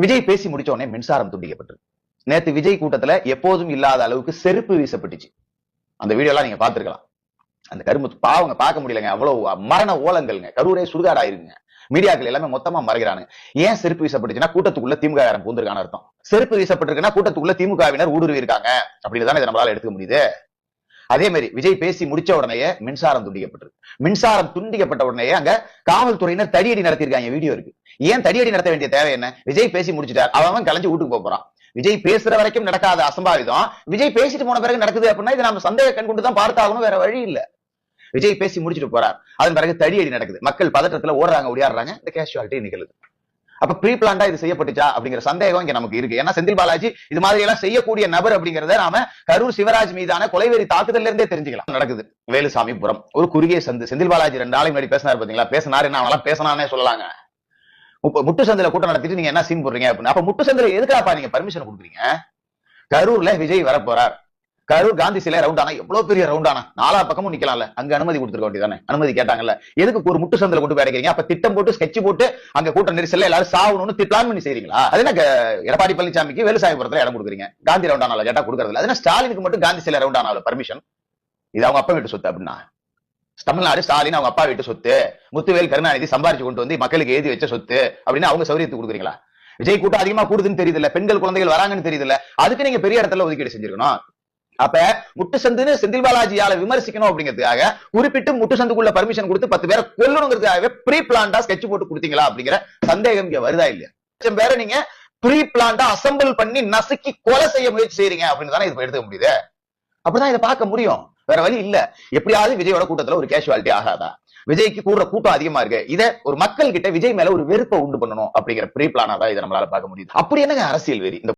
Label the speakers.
Speaker 1: விஜய் பேசி முடிச்ச உடனே மின்சாரம் துண்டிக்கப்பட்டது நேத்து விஜய் கூட்டத்துல எப்போதும் இல்லாத அளவுக்கு செருப்பு வீசப்பட்டுச்சு. அந்த வீடியோ எல்லாம் நீங்க பாத்துருக்கலாம் அந்த கரும்பு பாவங்க பார்க்க முடியலங்க. அவ்வளவு மரண ஓலங்கள்ங்க. கரூரே சுடுகாடா ஆயிருங்க மீடியாக்கள் எல்லாமே மொத்தமா மறைகிறானுங்க. ஏன் செருப்பு வீசப்பட்டுச்சுன்னா கூட்டத்துக்குள்ள திமுக காரன் பூந்திருக்கான அர்த்தம். செருப்பு வீசப்பட்டிருக்குன்னா கூட்டத்துக்குள்ள திமுகவினர் ஊடுருவி இருக்காங்க அப்படின்னு தானே இதை நம்மளால எடுத்துக்க முடியுது. அதே மாதிரி விஜய் பேசி முடிச்ச உடனேயே மின்சாரம் துண்டிக்கப்பட்டிருக்கு. மின்சாரம் துண்டிக்கப்பட்ட உடனேயே அங்க காவல்துறையினர் தடியடி நடத்தியிருக்காங்க. வீடியோ இருக்கு. ஏன் தடியடி நடத்த வேண்டிய தேவை என்ன? விஜய் பேசி முடிச்சுட்டார். அவன் கலைஞ்சு வீட்டுக்கு போறான். விஜய் பேசுற வரைக்கும் நடக்காத அசம்பாவிதம். விஜய் பேசிட்டு போன பிறகு நடக்குது அப்படின்னா இது நம்ம சந்தேக கண் கொண்டு தான் பார்த்தாகணும் வேற வழி இல்ல. விஜய் பேசி முடிச்சிட்டு போறார். அதன் பிறகு தடியடி நடக்குது. மக்கள் பதட்டத்துல ஓடுறாங்க ஓடியாடுறாங்க. இந்த கேஷுவாலிட்டி நிகழுது. அப்ப ப்ரீ பிளான்டா இது செய்யப்பட்டுச்சா அப்படிங்கிற சந்தேகம் இங்க நமக்கு இருக்கு. ஏன்னா செந்தில் பாலாஜி இது மாதிரி எல்லாம் செய்யக்கூடிய நபர் அப்படிங்கிறத நாம கரூர் சிவராஜ் மீதான கொலைவெறி தாக்குதல்ல இருந்தே தெரிஞ்சுக்கலாம். நடக்குது. வேலுசாமிபுரம். ஒரு குறுகிய சந்து. செந்தில் பாலாஜி ரெண்டு நாளைக்கு முன்னாடி பேசினாரு பாத்தீங்களா? பேசினாரு என்ன? அவெல்லாம் பேசினானே சொல்லலாங்க. முட்டு சந்தையில கூட்டம் நடத்திட்டு நீங்க என்ன சீன் போடுறீங்க அப்படின்னு. அப்ப முட்டு சந்தையில எதுக்காப்பா நீங்க பர்மிஷன் கொடுக்குறீங்க? கரூர்ல விஜய் வரப்போறார் கரூர் காந்தி சிலை ரவுண்ட் ஆனா எவ்வளவு பெரிய ரவுண்ட் ஆனா? நாலா பக்கமும் நிக்கலாம்ல. அங்க அனுமதி கொடுத்துருக்க வேண்டியதானே அனுமதி கேட்டாங்கல்ல. எதுக்கு ஒரு முட்டு சந்தில கொண்டு போய் அடைக்கிறீங்க? அப்ப திட்டம் போட்டு ஸ்கெட்ச் போட்டு அங்க கூட்ட நெரிசல்ல எல்லாரும் சாகணும்னு பிளான் பண்ணி செய்றீங்களா? அது என்ன எடப்பாடி பழனிசாமிக்கு வேலுசாமிபுரத்துல இடம் கொடுக்குறீங்க. காந்தி ரவுண்ட் ஆனால கேட்டா கொடுக்கறது இல்ல ஸ்டாலினுக்கு மட்டும் காந்தி சிலை ரவுண்ட் ஆனால பர்மிஷன் இது அவங்க அப்பா வீட்டு சொத்து அப்படின்னா? தமிழ்நாடு ஸ்டாலின் அவங்க அப்பா வீட்டு சொத்து முத்துவேல் கருணாநிதி சம்பாரிச்சு கொண்டு வந்து மக்களுக்கு எழுதி வச்ச சொத்து அப்படின்னு அவங்க சௌரியத்துக்கு கொடுக்குறீங்களா? விஜய் கூட்டம் அதிகமா கூடுதுன்னு தெரியுதுல பெண்கள் குழந்தைகள் வராங்கன்னு தெரியுது அதுக்கு நீங்க பெரிய இடத்துல ஒதுக்கீடு செஞ்சிருக்கணும். அப்ப முட்டு சந்துன்னு செந்தில் பாலாஜியால விமர்சிக்கணும் அப்படிங்கிறதுக்காக குறிப்பிட்டு முட்டு சந்துக்குள்ள பர்மிஷன் கொடுத்து பத்து பேரை கொல்லணுங்கிறதுக்காகவே ப்ரீ பிளான்டா ஸ்கெட்ச் போட்டு கொடுத்தீங்களா அப்படிங்கிற சந்தேகம் இங்க வருதா இல்லையா? லட்சம் பேரை நீங்க ப்ரீ பிளான்டா அசம்பிள் பண்ணி நசுக்கி கொலை செய்ய முயற்சி செய்றீங்க அப்படின்னு தானே இது எடுத்துக்க முடியுது. அப்படிதான் இதை பார்க்க முடியும். வேற வழி இல்ல. எப்படியாவது விஜயோட கூட்டத்துல ஒரு கேஷுவாலிட்டி ஆகாதா? விஜய்க்கு கூடுற கூட்டம் அதிகமா இருக்கு. இத ஒரு மக்கள் கிட்ட விஜய் மேல ஒரு வெறுப்பை உண்டு பண்ணணும் அப்படிங்கிற ப்ரீ பிளானா தான் இதை நம்மளால பார்க்க முடியுது. அப்படி என்னங்க அரசியல் வெறி? இந்த